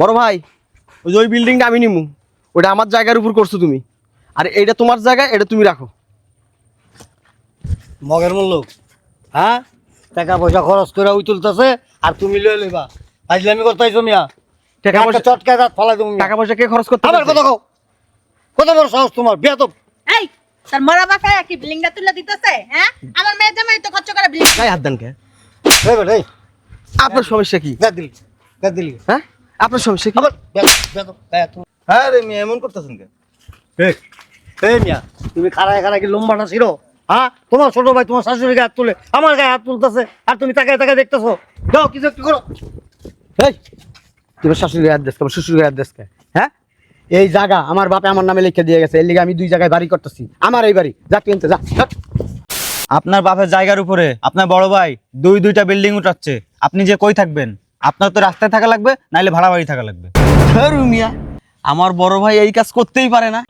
বড় ভাই ওই যে ওই বিল্ডিংটা আমি নিমু। ওটা আমার জায়গার উপর করছ তুমি। আর এটা তোমার জায়গা এটা তুমি রাখো। মগের মূল্য? হ্যাঁ? টাকা পয়সা খরচ করে ওই তুলতেছে আর তুমি লয়ে লইবা। আজলামি করতেছো মিয়া। টাকা পয়সা চটকা দাঁত ফালাই তুমি টাকা পয়সা কে খরচ করতে আবার বলছে? কথা কও। কত বড় সাহস তোমার? বিয়া তো এই তার মরা বাসায় কি বিল্ডিংটা তুলে দিতেছে হ্যাঁ? আমার মেয়ের জামাই তো খরচ করে বিল্ডিং গায়ে হাত দেন কে। এই বেটা, এই। আপনার সমস্যা কি? গাদ দিলি গাদ দিলি। হ্যাঁ? আপনার সমস্যা কি। হ্যাঁ রে মিয়া এমন করতেছেন কে এই, এই মিয়া তুমি খাড়ায় খাড়ায় কি লম্বাটা ছিল হ্যাঁ? তোমার ছোট ভাই তোমার শাশুড়ি গায়ে হাত তুলে আমার গায়ে হাত তুলতেছে আর তুমি তাকায় তাকায় দেখতেছো। যাও কিছু একটু করো। এই তোমার শাশুড়ি গায়ে হাত দেশ শ্বশুর গায়ে হাত দেশ হ্যাঁ? এই জায়গা আমার বাপে আমার নামে লিখে দিয়ে গেছে এর লিগে আমি দুই জায়গায় বাড়ি করতেছি। আমার এই বাড়ি। যা কিনতে যা যা। আপনার বাপের জায়গার উপরে আপনার বড় ভাই দুই দুইটা বিল্ডিং উঠাচ্ছে। আপনি যে কই থাকবেন? আপনার তো রাস্তায় থাকা লাগবে নাইলে ভাড়া বাড়ি থাকা লাগবে। ধুর মিয়া আমার বড় ভাই এই কাজ করতেই পারে না।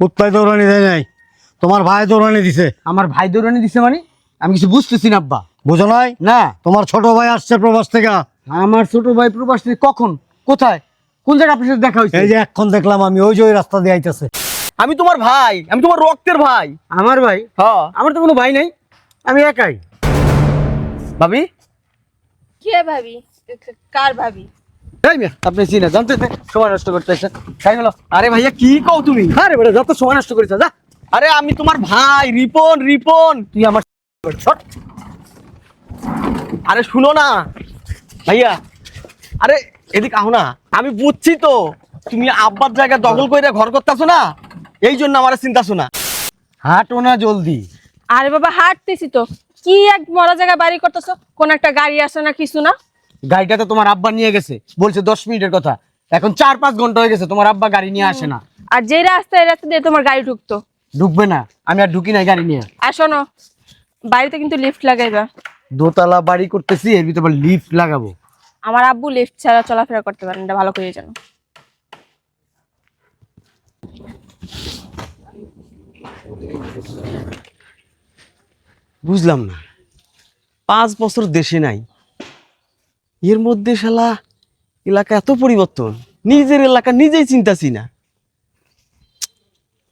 কোথায় দৌড়ানি দেয় নাই? তোমার ভাই দৌড়ানি দিছে। আমার ভাই দৌড়ানি দিছে মানে? আমি কিছু বুঝতেছি না আব্বা। বুঝো নাই? না। তোমার ছোট ভাই আসছে প্রবাস থেকে। আমার ছোট ভাই প্রবাস থেকে কখন? কোথায়? কোন জায়গায় আপনার সাথে দেখা হয়েছে? এই যে এখন দেখলাম আমি ওই যে ওই রাস্তা দিয়ে আইতেছে। আমি তোমার ভাই আমি তোমার রক্তের ভাই। আমার ভাই? হ্যাঁ। আমার তো কোনো ভাই নাই। আমি একাই। ভাবি? কে ভাবি? কার ভাবি? আপনি চিনা জানতে সময় নষ্ট করতেছেন তাই হলো আরে ভাইয়া কি কও তুমি? আরে বেটা যত সময় নষ্ট করিস যা। আরে আমি তোমার ভাই রিপন রিপন। তুই আমার আরে শুনো না। ভাইয়া আরে এদিক আহো না। আমি বুঝছি তো তুমি আব্বার জায়গা দখল করে ঘর করতেছো না? এই জন্য আমার চিন্তা শোনা হাঁটো না জলদি। আরে বাবা হাঁটতেছি তো। কি এক মরা জায়গায় বাড়ি করতেছো? কোন একটা গাড়ি আসে না কিছু না? গাড়িটা তো তোমার আব্বা নিয়ে গেছে। বলছে দশ মিনিটের কথা। এখন চার পাঁচ ঘণ্টা হয়ে গেছে তোমার আব্বা গাড়ি নিয়ে আসে না। আর যে রাস্তা এই রাস্তা দিয়ে তোমার গাড়ি ঢুকতো? ঢুকবে না। আমি আর ঢুকি নাই গাড়ি নিয়ে। আর শোনো বাড়িতে কিন্তু লিফট লাগাইবা। দোতলা বাড়ি করতেছি এর ভিতরে লিফট লাগাবো। আমার আব্বু লিফট ছাড়া চলাফেরা করতে পারেন এটা ভালো করে জানো। বুঝলাম না। পাঁচ বছর দেশে নাই। এর মধ্যে শালা এলাকা এত পরিবর্তন। নিজের এলাকা নিজেই চিন্তাছি না।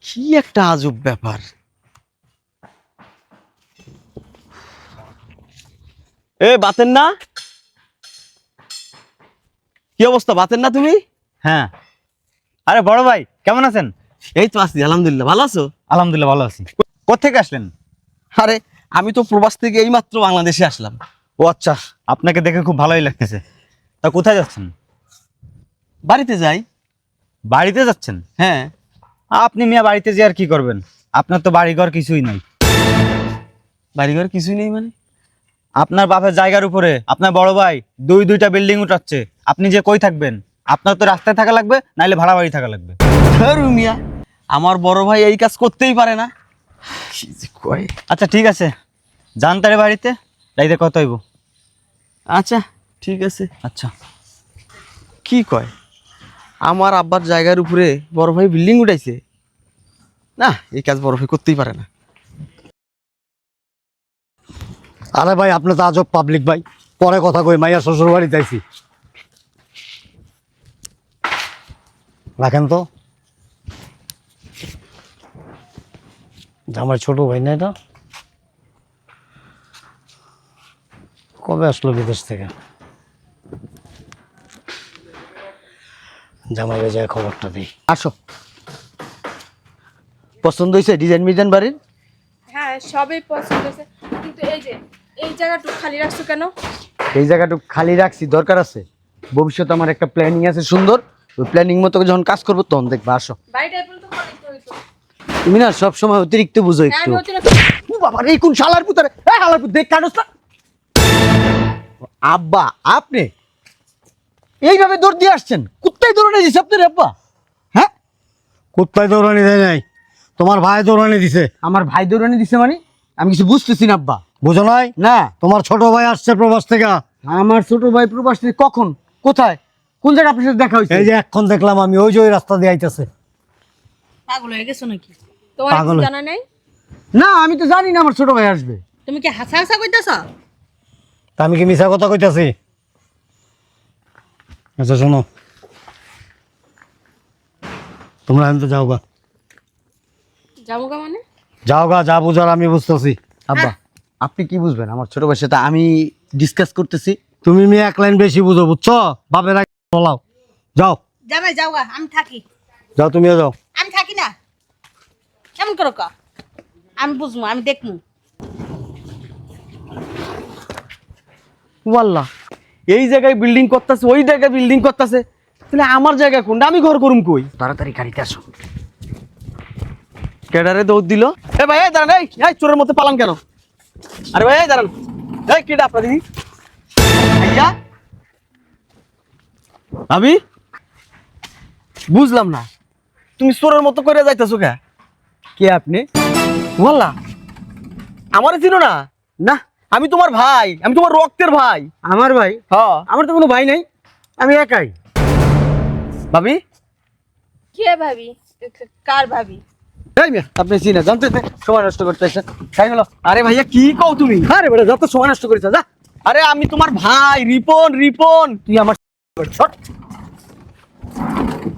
কি একটা আজব ব্যাপার। এ বাতেন না? কি অবস্থা বাতেন না তুমি? হ্যাঁ। আরে বড় ভাই কেমন আছেন? এই তো আছি আলহামদুলিল্লাহ ভালো আছো? আলহামদুলিল্লাহ ভালো আছি। কোথেকে আসলেন? আরে আমি তো প্রবাস থেকে এইমাত্র বাংলাদেশে আসলাম। ও আচ্ছা আপনাকে দেখে খুব ভালোই লাগতেছে। তা কোথায় যাচ্ছেন? বাড়িতে যাই। বাড়িতে যাচ্ছেন? হ্যাঁ। আপনি মিয়া বাড়িতে যে আর কি করবেন? আপনার তো বাড়িঘর কিছুই নাই। বাড়িঘর কিছুই নেই মানে? আপনার বাপের জায়গার উপরে আপনার বড় ভাই দুই দুইটা বিল্ডিং উঠাচ্ছে। আপনি যে কই থাকবেন? আপনার তো রাস্তায় থাকা লাগবে নাইলে ভাড়া বাড়ি থাকা লাগবে। মিয়া আমার বড় ভাই এই কাজ করতেই পারে না। আচ্ছা ঠিক আছে। যান তারে বাড়িতে যাইতে কত হইব। আচ্ছা। ঠিক আছে। আচ্ছা। কি কয়? আমার আব্বার জায়গার উপরে বড় ভাই বিল্ডিং উঠাইছে। না এই কাজ বড় ভাই করতেই পারে না। আরে ভাই আপনি তো আজব পাবলিক ভাই। পরে কথা কই মাইয়া শ্বশুর বাড়িতে আইছি। রাখেন তো। আমার ছোট ভাই না এটা? কবে আসলো বিদেশ থেকে? জামাইকে যায় খবরটা দিই। আসো। পছন্দ হয়েছে ডিজাইন মিজাইন বাড়ির? হ্যাঁ সবই পছন্দ হয়েছে। কিন্তু এই যে এই জায়গাটুকু খালি রাখছো কেন? এই জায়গাটা খালি রাখছি দরকার আছে। ভবিষ্যতে আমার একটা প্ল্যানিং আছে সুন্দর। ওই প্ল্যানিং মতো যখন কাজ করব তখন দেখবা আসো। তুমি না সব সময় অতিরিক্ত বুঝো হ্যাঁ, একটু। বাবা রে, এই কোন শালার পুতারে? শালার পুত দেখ কাটস না। আব্বা আপনি? এইভাবে দৌড় দিয়ে আসছেন? কুত্তাই দৌড়ে দিছে আপনার আব্বা? হ্যাঁ? কোথায় দৌড়ানি দেয় নাই। তোমার ভাই দৌড়ানি দিছে। আমার ভাই দৌড়ানি দিছে মানে? আমি কিছু বুঝতেছি না আব্বা। বুঝো নাই? না। তোমার ছোট ভাই আসছে প্রবাস থেকে। আমার ছোট ভাই প্রবাস থেকে কখন? কোথায়? কোন জায়গায় আপনার সাথে দেখা হয়েছে? এই যে এখন দেখলাম আমি ওই যে ওই রাস্তা দিয়ে আইতেছে। পাগল হয়ে গেছো নাকি? তোমার পাগল। জানা নাই? না আমি তো জানি না আমার ছোট ভাই আসবে। তুমি কি হাসা হাসা কইতাছ তা আমি কি মিছা কথা কইতাছি? আচ্ছা শোনো। তোমরা এখন তো যাও গা যাব গা মানে? যাও গা যা বুঝার আমি বুঝতেছি। আব্বা আপনি কি বুঝবেন? আমার ছোট ভাইয়ের সাথে আমি ডিসকাস করতেছি। তুমি মেয়ে এক লাইন বেশি বুঝো বুঝছ? বাপের আগে বলাও। যাও। জামাই যাও গা আমি থাকি। যাও তুমিও যাও। আমি থাকি না। কেমন করো কা? আমি বুঝব আমি দেখব ওয়াল্লাহ। এই জায়গায় বিল্ডিং করতেছে ওই জায়গায় বিল্ডিং করতেছে। তাহলে আমার জায়গা কোনটা? আমি ঘর করুম কই? তাড়াতাড়ি গাড়িতে আসো। কেডারে দৌড় দিল? এ ভাই এই দাঁড়ান এই এই চোরের মতো পালান কেন? আরে ভাই এই দাঁড়ান। এই কেডা আপনার দিদি? ভাইয়া আমি? বুঝলাম না। তুমি চোরের মতো করে যাইতেছো কে? কে আপনি? ওয়াল্লাহ। আমারে চিনো না? না। আমি তোমার ভাই আমি তোমার রক্তের ভাই। আমার ভাই? হ্যাঁ। আমার তো কোনো ভাই নাই আমি একাই। ভাবি? কে ভাবি? কার ভাবি? এই মিয়া, আপনি চিনে জানতে সময় নষ্ট করতেছেন তাই হলো আরে ভাইয়া কি কও তুমি? আরে বেটা যত সময় নষ্ট করেছ যা আরে আমি তোমার ভাই রিপন রিপন। তুই আমার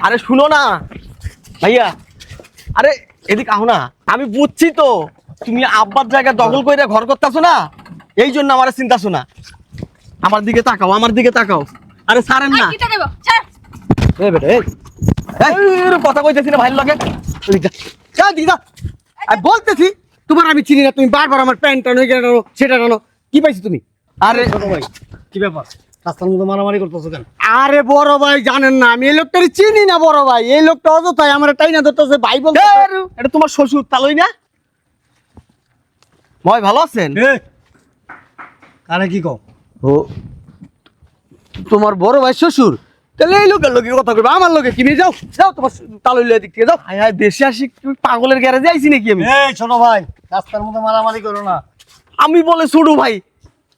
আরে শুনো না। ভাইয়া আরে এদিক আহ না। আমি বুঝছি তো তুমি আব্বার জায়গায় দখল করে ঘর করতেছো না? এই জন্য আমার চিন্তা শোনা। আমার দিকে তাকাও আমার দিকে তাকাও। আরে সারেন না। কি দেবো ছাড়। এই বেটা এই। এই, কথা কইতেছি না ভাইয়ের লগে। যা। যা দিদা আমি বলতেছি তোমার আমি চিনি না তুমি বারবার আমার প্যান্ট টানো এটা টানো সেটা টানো। কি পাইছো তুমি? আরে ভাই। কি ব্যাপার? রাস্তার মধ্যে মারামারি করতেছো কেন? আরে বড় ভাই জানেন না আমি এই লোকটার চিনি না বড় ভাই। এই লোকটা অযথাই আমার টাইনা ধরতেছে ভাই বলতে এটা তোমার শ্বশুর তালই না? ভাই ভালো আছেন? কারে কি কও? ও তোমার বড় ভাই শ্বশুর? তাহলে এই লোকের লোকে কথা কইবে আমার লোকে কি নিয়ে যাও যাও তোমার তালই লয়ে দিক থেকে যাও। হায় হায় দেশে আসি তুমি পাগলের গ্যারেজে আইছি নাকি আমি? এই ছোট ভাই রাস্তার মধ্যে মারামারি করো না। আমি বলে ছোট ভাই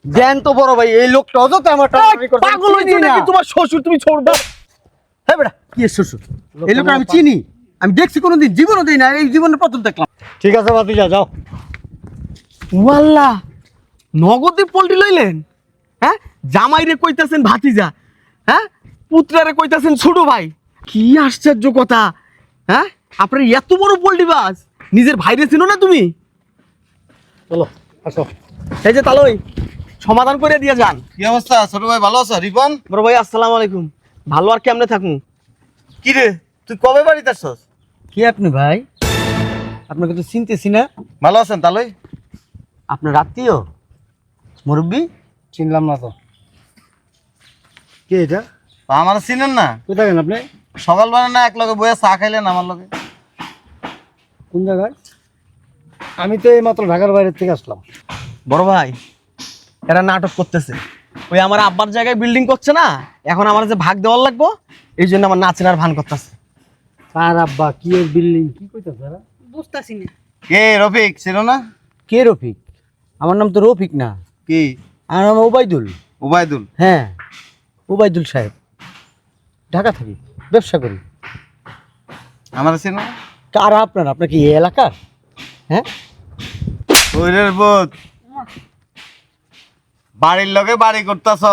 জ্ঞান তো বড় ভাই এই লোকটা অযথা আমার। পাগল হয়েছে নাকি তোমার শ্বশুর তুমি ছোট দাও হ্যাঁ বেটা কি শ্বশুর? এই লোকটা আমি চিনি আমি দেখছি কোনোদিন জীবনও দিই না এই জীবনের প্রথম দেখলাম। ঠিক আছে বাতিজা যাও। ওয়াল্লা নগদে পোল্ট্রি লইলেন? হ্যাঁ? জামাইরে কইতাছেন ভাতিজা। হ্যাঁ? পুত্রারে কইতাছেন ছোট ভাই। কি আশ্চর্য কথা। হ্যাঁ? আপনার এত বড় পোল্ট্রি বাস। নিজের ভাইরে চিনো না তুমি? চলো আসো। এই যে তালই সমাধান করে দিয়ে যান। কি অবস্থা? ছোট ভাই ভালো আছো? রিপন? বড় ভাই আসসালামু আলাইকুম। ভালো আর কেমনে থাকুন? কি রে? তুই কবে বাড়িতে আসছস? কি আপনি ভাই? আপনাকে তো চিনতেছি না। ভালো আছেন তাহলে আপনার আত্মীয়? মুরব্বী? চিনলাম না তো। কে এটা? আমার চিনেন না? কোথায় গেলেন আপনি? সকালবেলা না এক লগে বইয়া চা খাইলেন আমার লগে। কোন জায়গায়? আমি তো এই মাত্র ঢাকার বাইরে থেকে আসলাম। বড় ভাই এরা নাটক করতেছে। ওই আমার আব্বার জায়গায় বিল্ডিং করছে না? এখন আমার যে ভাগ দেওয়ার লাগবো এই জন্য আমার নাচের আর ভান করতেছে। আর আব্বা কি এর বিল্ডিং কি কইতাছে এরা? বুঝতেছি না। কে রফিক? ছিল না? কে রফিক? আমার নাম তো রফিক না। কি? আমার নাম ওবায়দুল। উবায়দুল হ্যাঁ ওবায়দুল সাহেব। ঢাকা থাকি ব্যবসা করি। আমার ছিল না? কারা আপনার আপনার কি এই এলাকার? হ্যাঁ? ওইরের বোধ। বাড়ির লগে বাড়ি করতেছ।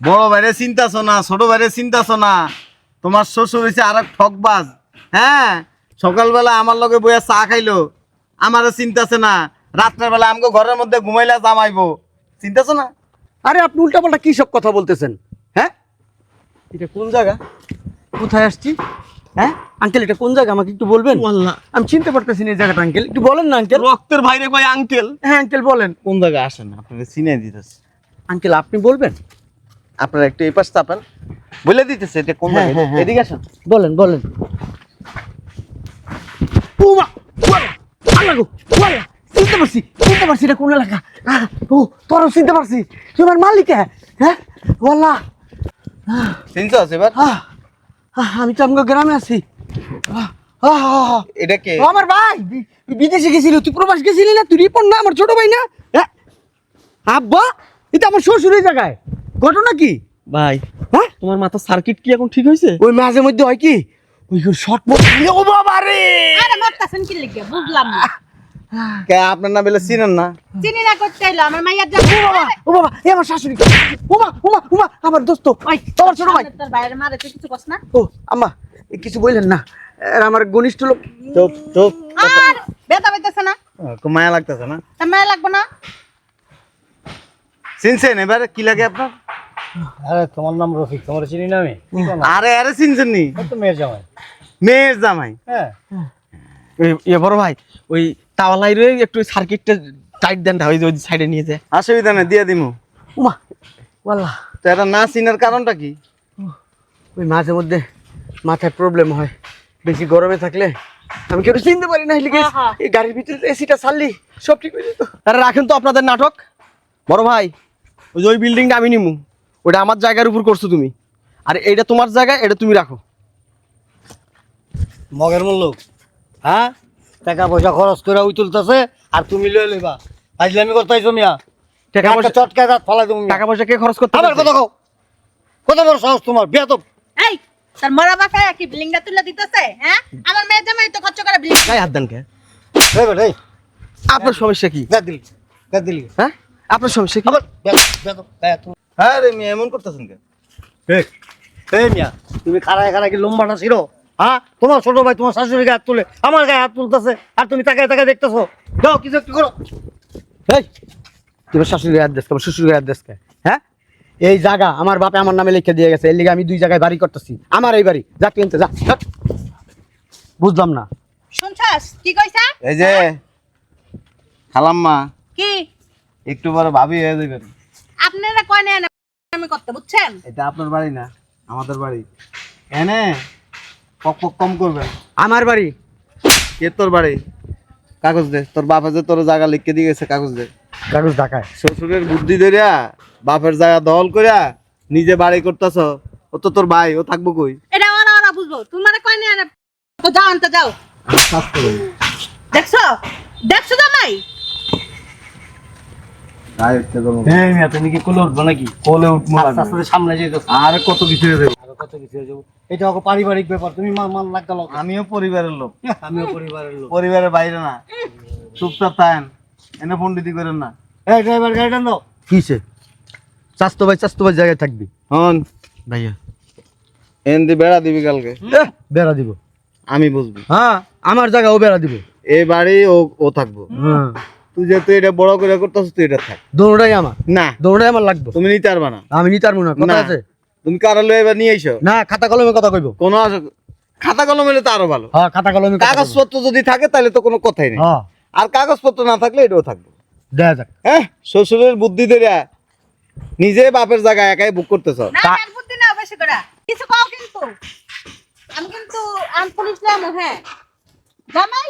বড় বাইরে চিন্তাছ না ছোট বাইরে চিন্তাছ না। তোমার শ্বশুর হয়েছে আর এক ঠকবাজ। হ্যাঁ? সকালবেলা আমার লগে বইয়া চা খাইলো। আমারও চিন্তাছে না। রাত্রের বেলা আমাকে ঘরের মধ্যে ঘুমাইলা জামাইবো। চিন্তাছ না? আরে আপনি উল্টাপাল্টা কি সব কথা বলতেছেন? হ্যাঁ? এটা কোন জায়গা? কোথায় আসছি? হ্যাঁ? আঙ্কেল এটা কোন জায়গা? আমাকে একটু বলবেন? আমি চিনতে পারতেছি না এই জায়গাটা আঙ্কেল। একটু বলেন না আঙ্কেল। রক্তের ভাইরে কয় আঙ্কেল? হ্যাঁ আঙ্কেল বলেন। কোন জায়গায় আসেন আপনাকে চিনে দিতেছে। আঙ্কেল আপনি বলবেন? আপনারা একটু এই পাশ তাপান বলে দিতেছে এটা কোন হ্যাঁ, জায়গায় হ্যাঁ, হ্যাঁ। এদিকে আসেন। বলেন বলেন। উমা, ওয়াল্লা, আল্লাহ গো, চিনতে পারছি চিনতে পারছি এটা কোন এলাকা। ও তোরও চিনতে পারছি। তোমার মালিক? হ্যাঁ? ওয়াল্লা। চিনছ এবার আহ, আহ, আমি তো আমগো গ্রামে আছি। এটা কে? আমার ভাই বিদেশে গেছিল। তুই প্রবাস গেছিলি না? তুই রিপন না? আমার ছোট ভাই না? হ্যাঁ? আব্বা এটা আমার শ্বশুরের জায়গায়। ঘটনা কি? ভাই হ্যাঁ? তোমার মাথা সার্কিট কি এখন ঠিক হয়েছে? ওই মাঝে মধ্যে হয় কি? ওই শর্ট মোট ও বাবা রে আরে মারতাছেন কি লিখে বুঝলাম না। কে আপনার না বেলে চিনেন না? চিনি না করতে আমার মাইয়ার যা ও বাবা ও বাবা এ আমার শাশুড়ি। ওমা ওমা ওমা আমার দোস্ত। আমার ছোট ভাই। তোর বাইরে মারে তুই কিছু কস না। ও আম্মা কিছু বললেন না। আমার ঘনিষ্ঠ লোক। চুপ চুপ। আর না। মায়া লাগতেছে না? তা মেয়ে লাগবো না। চিনছেন? এবার কি লাগে আপনার? আরে তোমার নাম রফিক তোমার চিনি না আমি। আরে আরে চিনছেন নি? তো মেয়ের জামাই। মেয়ের জামাই? হ্যাঁ। এ বড় ভাই ওই তাওয়ালাই রে একটু সার্কিটটা টাইট দেন ওই ওই সাইডে নিয়ে যায়। অসুবিধা নেই দিয়ে দিমু। উমা ওয়াল্লাহ। তো এটা না চিনার কারণটা কি? ওই মাঝে মধ্যে মাথায় প্রবলেম হয়। বেশি গরমে থাকলে আমি কেউ চিনতে পারি না? লিখে এই গাড়ির ভিতরে এসিটা ছাড়লি সব ঠিক হয়ে যেত। আরে রাখেন তো আপনাদের নাটক। বড় ভাই ওই যে ওই বিল্ডিংটা আমি নিমু। ওটা আমার জায়গার উপর করছ তুমি। আর এটা তোমার জায়গা এটা তুমি রাখো। মগের মূল্য? হ্যাঁ? টাকা পয়সা খরচ করে ওই তুলতেছে আর তুমি লয়ে লইবা। আজলে আমি করতেছো মিয়া। টাকা পয়সা চটকা দাঁত ফালাই তুমি টাকা পয়সা কে খরচ করতে আবার কথা কও। কত বড় সাহস তোমার? বিয়া তো এই তার মরা বাসায় কি বিল্ডিংটা তুলে দিতেছে হ্যাঁ? আমার মেয়ে জামাই তো খরচ করে বিল্ডিং গায়ে হাত দেন কে? এই বেটা, এই। আপনার সমস্যা কি? গাদ দিলি গাদ দিলি। হ্যাঁ? আপনার সমস্যা কি? আবার বিয়া বিয়া তো বিয়া তো হ্যাঁ রে মেয়ে এমন করতেছেন কে? এই, এই মিয়া তুমি খাড়ায় খাড়ায় কি লম্বাটা ছিল হ্যাঁ? তোমার ছোট ভাই তোমার শাশুড়ি গায়ে হাত তুলে আমার গায়ে হাত তুলতেছে আর তুমি তাকায় তাকায় দেখতেছো। যাও কিছু একটু করো। এই তোমার শাশুড়ি গায়ে হাত দেশ শ্বশুর গায়ে হাত দেশ হ্যাঁ? এই জায়গা আমার বাপে আমার নামে লিখে দিয়ে গেছে এর লিগে আমি দুই জায়গায় বাড়ি করতেছি। আমার এই বাড়ি যা কিনতে যা যা। বুঝলাম না। শুনছাস? কি কইছা? এই যে খালাম্মা। কি? একটু পরে ভাবি হয়ে যাবেন আপনারা কয় নেন আমি করতে বুঝছেন? এটা আপনার বাড়ি না আমাদের বাড়ি। এনে কম করবেন? আমার বাড়ি। কে তোর বাড়ি? কাগজ দে। তোর বাপে যে তোর জায়গা লিখে দিয়ে গেছে কাগজ দে। কাগজ ঢাকায়। শ্বশুরের বুদ্ধি ধরিয়া বাপের জায়গা দখল করিয়া নিজে বাড়ি করতেছ। ও তো তোর ভাই ও থাকব কই? এটা ওরা ওরা বুঝব। তোমার কয় নেন তো যাও আনতে যাও। দেখছ? দেখছ জামাই? আর কত কিছু আরও কত কিছু হয়ে যাব? এটা ওকে পারিবারিক ব্যাপার। তুমি মান মান লাগতে লোক আমিও পরিবারের লোক। আমিও পরিবারের লোক। পরিবারের বাইরে না। চুপচাপ থাকেন। এনে করেন না। এই ড্রাইভার গাড়িটা দাও কিসে? চাস্তো ভাই চাস্তো ভাই জায়গায় থাকবি। হন। ভাইয়া। এন দি বেড়া দিবি কালকে। বেড়া দিব। আমি বুঝব। হ্যাঁ আমার জায়গা ও বেড়া দিব। এই বাড়ি ও ও থাকব। হ্যাঁ। তুই যেহেতু এটা বড় করে করতেছ তুই এটা থাক। দৌড়াই আমার? না। দৌড়াই আমার লাগবে। তুমি নিতে পারবা না। আমি নিতে পারব না। কথা আছে? তুমি কারালয় এবার নিয়ে এসো না খাতা কলমে কথা কইব। কোনো খাতা কলম এলে তো আরও ভালো। হ্যাঁ খাতা কলমে কাগজপত্র যদি থাকে তাহলে তো কোনো কথাই নেই। হ্যাঁ। আর কাগজপত্র না থাকলে এটাও থাকবে। দেখা যাক। হ্যাঁ শ্বশুরের বুদ্ধি ধরিয়া নিজে বাপের জায়গায় একাই বুক করতেছ। না কার বুদ্ধি না বেশি করে। কিছু কও কিন্তু। আমি কিন্তু আম পুলিশ লাম হ্যাঁ। জামাই।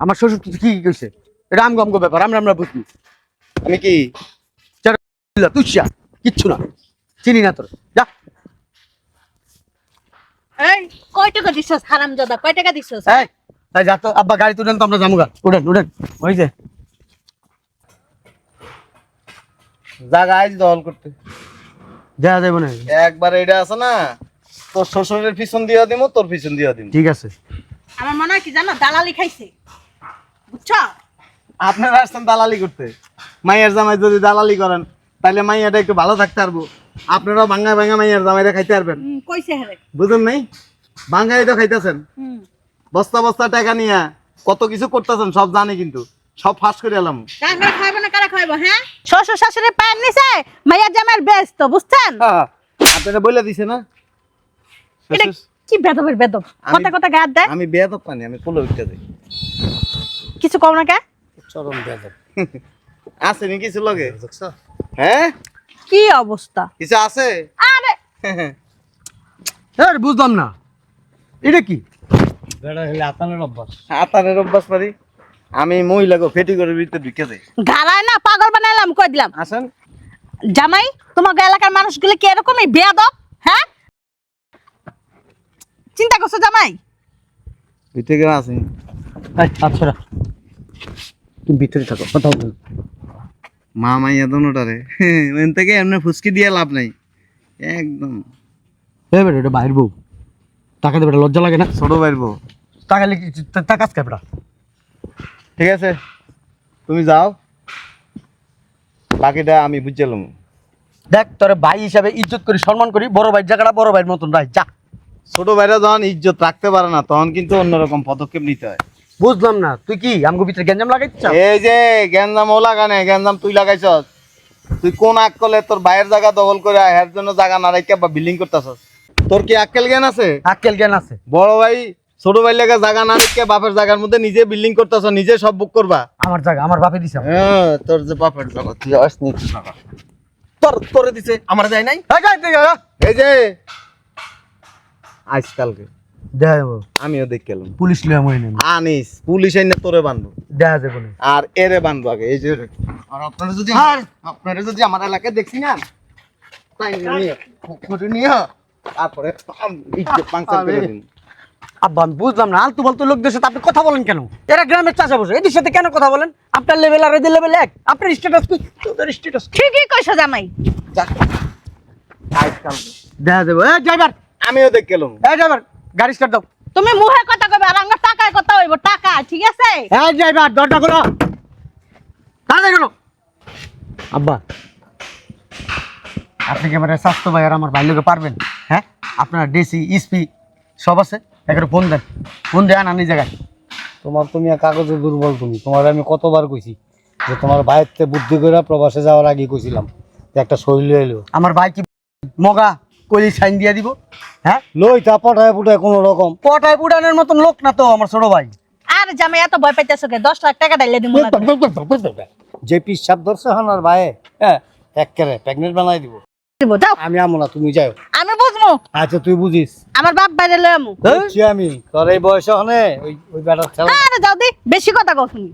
আমার শ্বশুর কি কি কইছে? এটা আমগো আমগো ব্যাপার আমরা আমরা বুঝবি। আমি কি তুইয়া কিচ্ছু না। চিনি না তোর। যা। এই কয় টাকা দিছস হারামজাদা? কয় টাকা দিছস? এই এই যা তো আব্বা গাড়ি তুলেন তো আমরা যামুগা। উঠেন উঠেন। ওই যে। জায়গায় দল করতে। দেয়া যাবে না। একবার এটা আছে না তোর শ্বশুরের পিছন দিয়ে দিমু তোর পিছন দিয়ে দিমু। ঠিক আছে। আমার মনে হয় কি জানো দালালি খাইছে। বুঝছ? আপনারা আসছেন দালালি করতে। মাইয়ার জামাই যদি দালালি করেন তাহলে মাইয়াটা একটু ভালো থাকতে পারব। আপনারাও ভাঙ্গা ভাঙ্গা মাইয়ার জামাইটা খাইতে পারবেন। কইছে হেরে। বুঝেন নাই? ভাঙ্গাই তো খাইতেছেন। হুম। বস্তা বস্তা টাকা নিয়ে কত কিছু করতেছেন সব জানি কিন্তু। সব ফাঁস করে এলাম। কারা খাইবো না কারা খাইবো হ্যাঁ? শ্বশুর শাশুড়ি পায়ের নিচে মাইয়া জামাইয়ের ব্যস্ত বুঝছেন? আপনারা বলে দিছে না? এটা কি বেদবের বেদব? আমি- কথা কথা গায়ে দেয়। আমি বেয়াদব পানি আমি কোলে উঠতে যাই। কিছু কও না কে? চরম বেদব। আছে নি কিছু লগে? দেখছ হ্যাঁ? কি অবস্থা? কিছু আছে? আরে! এর বুঝলাম না। এটা কি? বেড়া হলে আতানের অভ্যাস। আতানের অভ্যাস পারি আমি মহিলাকে ফেটি করে ভিতরে ঢুকে যাই গাড়ায় না পাগল বানাইলাম কই দিলাম? আসেন। জামাই তোমার এলাকার মানুষগুলো কি এরকমই বেয়াদব? হ্যাঁ? চিন্তা করছ জামাই? ভিতরে আছে আচ্ছা। তুমি ভিতরে থাকো কথা বলো। মা মাইয়া দোনোটারে। ওখান থেকে এমনি ফুসকি দিয়ে লাভ নাই। একদম। এ বেটা এটা বাইর বউ। টাকা দেবে লজ্জা লাগে না? ছোট বাইরবো টাকা লিখে টাকা বেটা। ঠিক আছে তুমি যাও। বাকিটা আমি বুঝলাম দেখ তোর ভাই হিসাবে ইজ্জত করি সম্মান করি বড় ভাই জায়গাটা বড় ভাইয়ের মতন রাখ যা। ছোট ভাইরা যখন ইজ্জত রাখতে পারে না তখন কিন্তু অন্যরকম পদক্ষেপ নিতে হয়। বুঝলাম না। তুই কি আমগো ভিতরে গেঞ্জাম লাগাইছিস এই যে গ্যাঞ্জাম ও লাগানে গ্যাঞ্জাম তুই লাগাইছস। তুই কোন আক্কলে তোর বাইরের জায়গা দখল করে এর জন্য জায়গা না রেখে বা বিল্ডিং করতেছস? তোর কি আক্কেল জ্ঞান আছে? আক্কেল জ্ঞান আছে। বড় ভাই ছোট ভাই লেগে জায়গা না রেখে বাপের জায়গার মধ্যে নিজে বিল্ডিং করতেছ নিজে সব বুক করবা? আমার জায়গা আমার বাপে দিছে হ্যাঁ তোর যে বাপের জায়গা তুই আসনি তোর তোরে দিছে আমার যায় নাই? এই যে আজকালকে দেখা যাব। আমিও দেখলাম পুলিশ লিয়ে মরে নেই আনিস পুলিশ এনে তোরে বান্ধব দেখা যাব না আর এরে বান্ধব আগে এই যে আর আপনারা যদি আপনারা যদি আমার এলাকায় দেখছি না তাই নিয়ে করে নিয়ে তারপরে ইজ্জত পাংচার করে দিন। আব্বা আমি বুঝলাম না আলতু ফালতু লোকদের সাথে আপনি কথা বলেন কেন? এরা গ্রামের চাষা বসে এদের সাথে কেন কথা বলেন? আপনার লেভেল আর এদের লেভেল এক। আপনার স্ট্যাটাস কি? তোদের স্ট্যাটাস ঠিকই কইছো জামাই। দেখা যাব। এই ড্রাইভার! আমিও দেখলাম এই ড্রাইভার! গাড়ি স্টার্ট দাও। তুমি মুখে কথা কইবে আর আমার টাকায় কথা হইব টাকা ঠিক আছে? এই ড্রাইভার দরজা খোলো। তাড়াতাড়ি খোলো। আব্বা আপনি কি আমার স্বাস্থ্য ভাই আর আমার ভাই লোকে পারবেন? হ্যাঁ? আপনার ডিসি ইসপি সব আছে। একটা ফোন দেন। ফোন দেন আনি জায়গায়। তোমার তুমি এক কাগজে দুর্বল তুমি। তোমার আমি কতবার কইছি যে তোমার ভাইয়ের বুদ্ধি করে প্রবাসে যাওয়ার আগে কইছিলাম যে একটা শৈল এলো। আমার ভাই কি মগা? কলি সাইন দিয়ে দিব হ্যাঁ? লই তা পটায় পুটায় কোনো রকম। কটায় পুরানের মতন লোক না তো আমার ছোট ভাই। আর জামাই এত ভয় পাইতেছো কে? দশ লাখ টাকা ডাইলে দিমু না যে পিস সাপ ধরছে হন আর ভাইয়ে হ্যাঁ একেবারে প্রেগনেন্ট বানাই দিব। দিব যাও। আমি আমো না তুমি যাও। আমি বুঝমু। আচ্ছা তুই বুঝিস। আমার বাপ বাইরে লই আমু। আমি। তোর এই বয়সে হনে ওই ওই বেটার খেলা আরে যাও দি বেশি কথা কও তুমি